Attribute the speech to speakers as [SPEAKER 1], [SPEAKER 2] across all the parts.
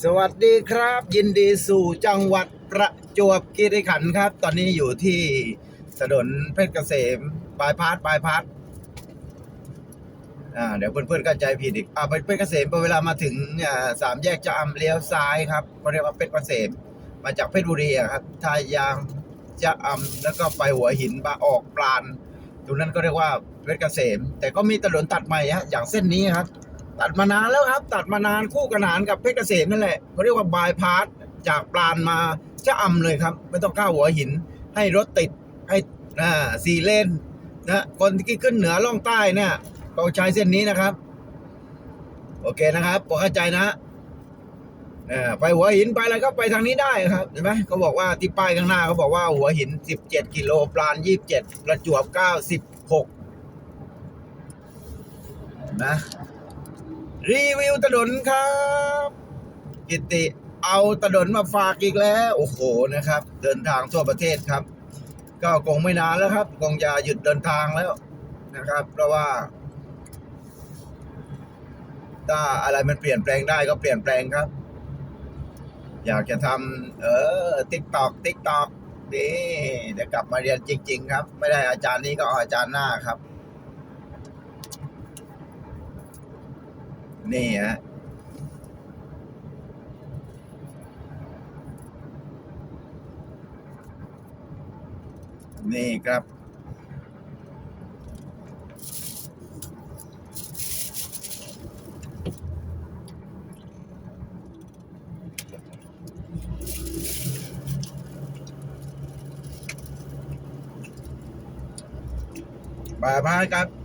[SPEAKER 1] สวัสดีครับ ยินดีสู่จังหวัดประจวบคีรีขันธ์ครับ ตอนนี้อยู่ที่ถนนเพชรเกษมบายพาสบายพาสอ่าเดี๋ยวเพื่อนๆก็ใจผิดอีกอ่าเพชรเกษมพอเวลามาถึงอ่าสามแยกจะอำเลี้ยวซ้ายครับเขาเรียกว่าเพชรเกษมมาจากเพชรบุรีครับทายางจะอำแล้วก็ไปหัวหินมาออกปลานตรงนั้นก็เรียกว่าเพชรเกษม แต่ก็มีถนนตัดใหม่ฮะอย่างเส้นนี้ครับ ตัดมานานแล้วครับ ตัดมานานคู่ขนานกับเพชรเกษมนั่นแหละเขาเรียกว่าบายพาสจากปลานมาชะอำเลยครับ ไม่ต้องข้าวหัวหิน ให้รถติดให้อ่าสี่เลนนะคนที่ขึ้นเหนือล่องใต้เนี่ยต้องใช้เส้นนี้นะครับ โอเคนะครับพอเข้าใจนะไปหัวหินไปอะไรก็ไปทางนี้ได้ครับเห็นไหมเขาบอกว่าที่ป้ายข้างหน้าเขาบอกว่าหัวหิน 17 กิโลปลาน27 ประจวบ 96นะ รีวิวถนนครับกิติเอาถนนมาฝากอีกแล้ว โอ้โหนะครับ เดินทางทั่วประเทศครับ ก็คงไม่นานแล้วครับคงจะหยุดเดินทางแล้วนะครับ เพราะว่าถ้าอะไรมันเปลี่ยนแปลงได้ก็เปลี่ยนแปลงครับ อยากจะทำเออติ๊กตอกติ๊กตอกนี่เดี๋ยวกลับมาเรียนจริง ๆ ครับ ไม่ได้อาจารย์นี้ก็เออาจารย์หน้าครับ นี่ฮะนี่ครับ บายพายครับ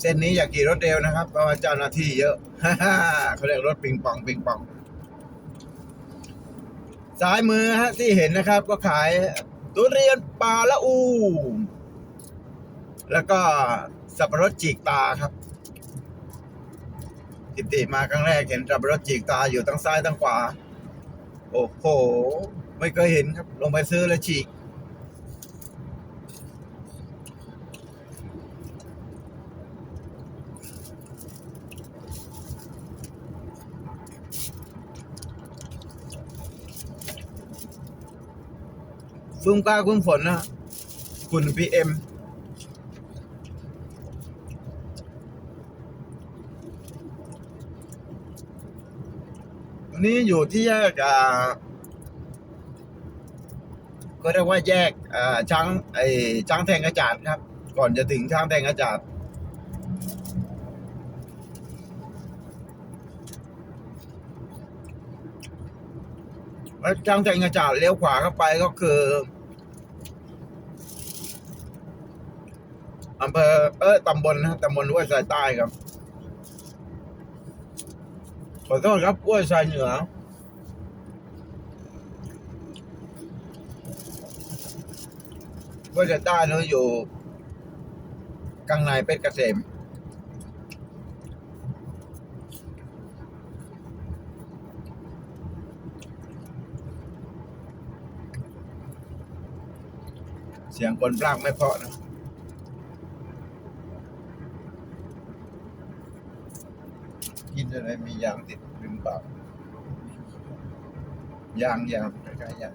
[SPEAKER 1] เส้นนี้อย่าขี่รถเร็วนะครับ เพราะว่าเจ้าหน้าที่เยอะเขาเรียกรถปิงปองปิงปองซ้ายมือฮะที่เห็นนะครับ ก็ขายทุเรียนปลาละอู แล้วก็สับปะรดจีกตาครับกิติมาครั้งแรกเห็นสับปะรดจีกตาอยู่ทั้งซ้ายทั้งขวา โอ้โห ไม่เคยเห็นครับ ลงไปซื้อแล้วฉีก ฟุ้งฟ้าคุ้มฝนนะฝุ่นพีเอ็มนี่อยู่ที่แยกอ่าก็เรียกว่าแยกอ่าช้างไอ้ช้างแทงกระจาดครับ ก่อนจะถึงช้างแทงกระจาด แล้วช้างแทงกระจาดเลี้ยวขวาเข้าไปก็คืออำเภอเออตำบลนะตำบลห้วยทรายใต้ครับขอโทษครับห้วยทรายเหนือห้วยทรายใต้เนอะอยู่กลางในเพชรเกษม สียงคนพลากไม่เพาะนะกินอะไรมียางติดริมปากยางยางคล้ๆยาง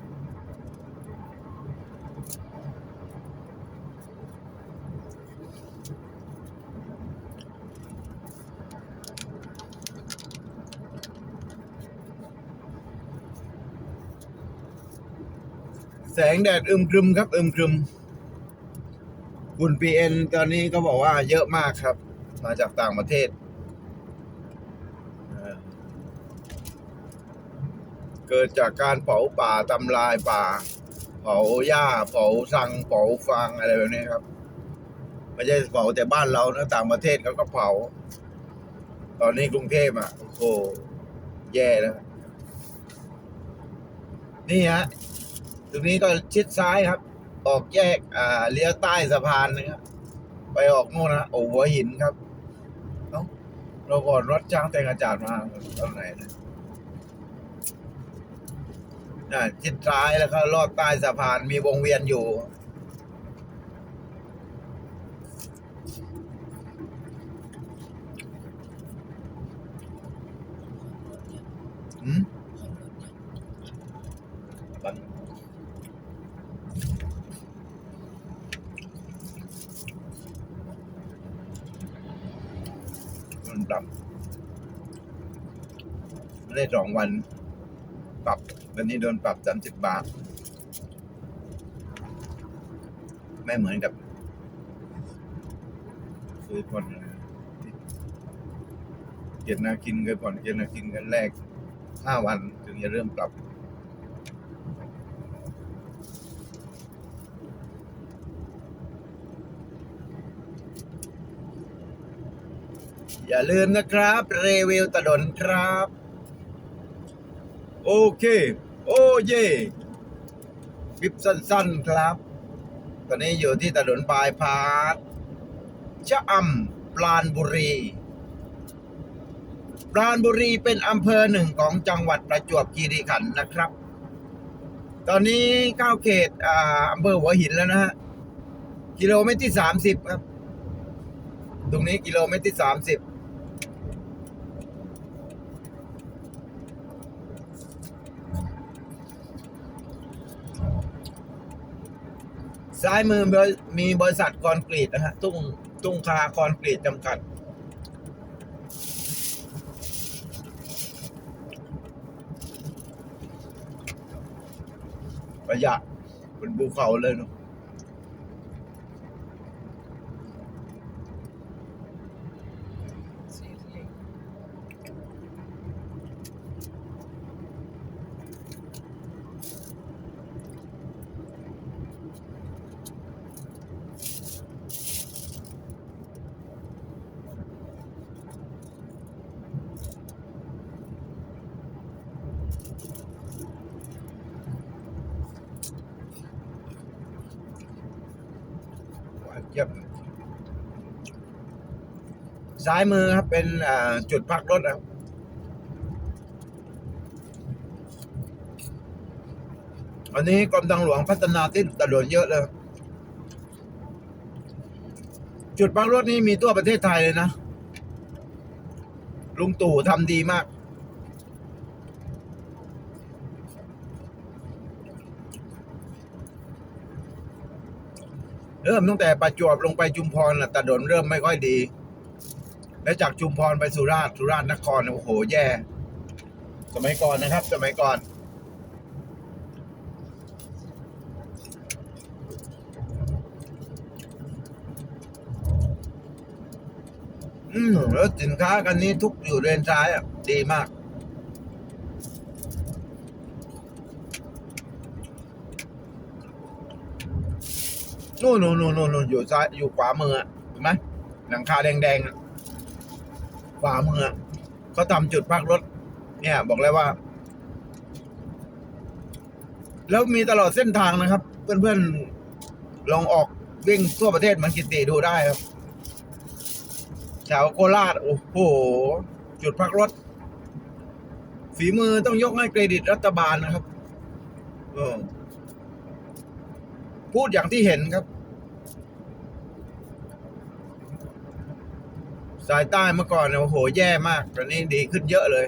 [SPEAKER 1] แสงแดดอึมครึมครับอึมครึมฝุ่น PM ตอนนี้ก็บอกว่าเยอะมากครับ มาจากต่างประเทศ เกิดจากการเผาป่าทำลายป่า เผาหญ้าเผาสังเผาฟางอะไรแบบนี้ครับ ไม่ใช่เผาแต่บ้านเรานะต่างประเทศเขาก็เผา ตอนนี้กรุงเทพอะโอ้โหแย่แล้วนี่ฮะ ตรงนี้ก็ชิดซ้ายครับ ออกแยกอ่าเลี้ยวใต้สะพานนะครับไปออกโน่นนะโอ้หัวหินครับเอ้าเราก่อนรถจ้างแต่งอาจารย์มาตอนไหนนะน่ะชิดซ้ายแล้วก็ลอดใต้สะพานมีวงเวียนอยู่ มันปรับไม่ได้สองวัน ปรับวันนี้โดนปรับสามสิบบาท ไม่เหมือนกับซื้อคนเกียรตินากินกันก่อนเกียรตินากินกันแรกห้าวันถึงจะเริ่มปรับ อย่าลืมนะครับ รีวิวตะดนครับ โอเค โอ้เย่คลิปสั้นๆครับ ตอนนี้อยู่ที่ถนนบายพาสชะอำปราณบุรีปราณบุรีเป็นอำเภอหนึ่งของจังหวัดประจวบคีรีขันธ์นะครับ ตอนนี้เข้าเขตอ่าอำเภอหัวหินแล้วนะฮะ กิโลเมตรที่สามสิบครับ ตรงนี้กิโลเมตรที่สามสิบ ซ้ายมือมีบริษัทคอนกรีตนะฮะ ตุ้งตุ้งคาคอนกรีตจำกัด ประหยัดเป็นภูเขาเลยเนาะ เจี๊ยบซ้ายมือครับเป็นจุดพักรถครับอันนี้กรมทางหลวงพัฒนาที่ตำรวจเยอะเลย จุดพักรถนี้มีทั่วประเทศไทยเลยนะ ลุงตู่ทำดีมาก เริ่มตั้งแต่ประจวบลงไปชุมพรน่ะถนนเริ่มไม่ค่อยดี และจากชุมพรไปสุราษฎร์สุราษฎร์นครโอ้โหแย่ สมัยก่อนนะครับ สมัยก่อน อืมแล้วสินค้ากันนี้ทุกอยู่เลนซ้ายอะ ดีมาก นู่นนู่นนู่นนู่นอยู่ซ้ายอยู่ขวามือเห็นไหมหลังคาแดงๆขวามือเขาทำจุดพักรถ เนี่ย บอกเลยว่า แล้วมีตลอดเส้นทางนะครับ เพื่อนๆลองออกวิ่งทั่วประเทศมันกิติดูได้ครับแถวโคราชโอ้โห จุดพักรถ ฝีมือต้องยกให้เครดิตรัฐบาลนะครับพูดอย่างที่เห็นครับ สายใต้เมื่อก่อนเนี่ยโอ้โหแย่มากตอนนี้ดีขึ้นเยอะเลย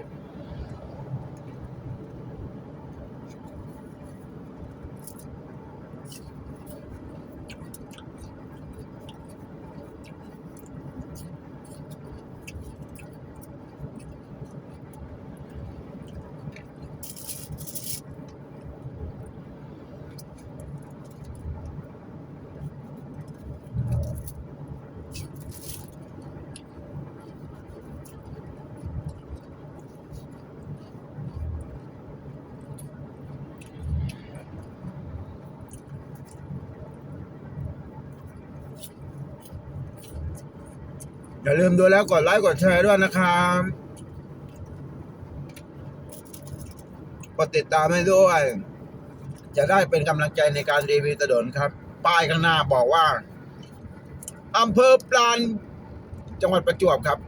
[SPEAKER 1] อย่าลืมดูแล้วกดไลค์กดแชร์ด้วยนะครับกดติดตามให้ด้วย จะได้เป็นกำลังใจในการรีวิวถนนครับ ป้ายข้างหน้าบอกว่าอำเภอปราณจังหวัดประจวบครับ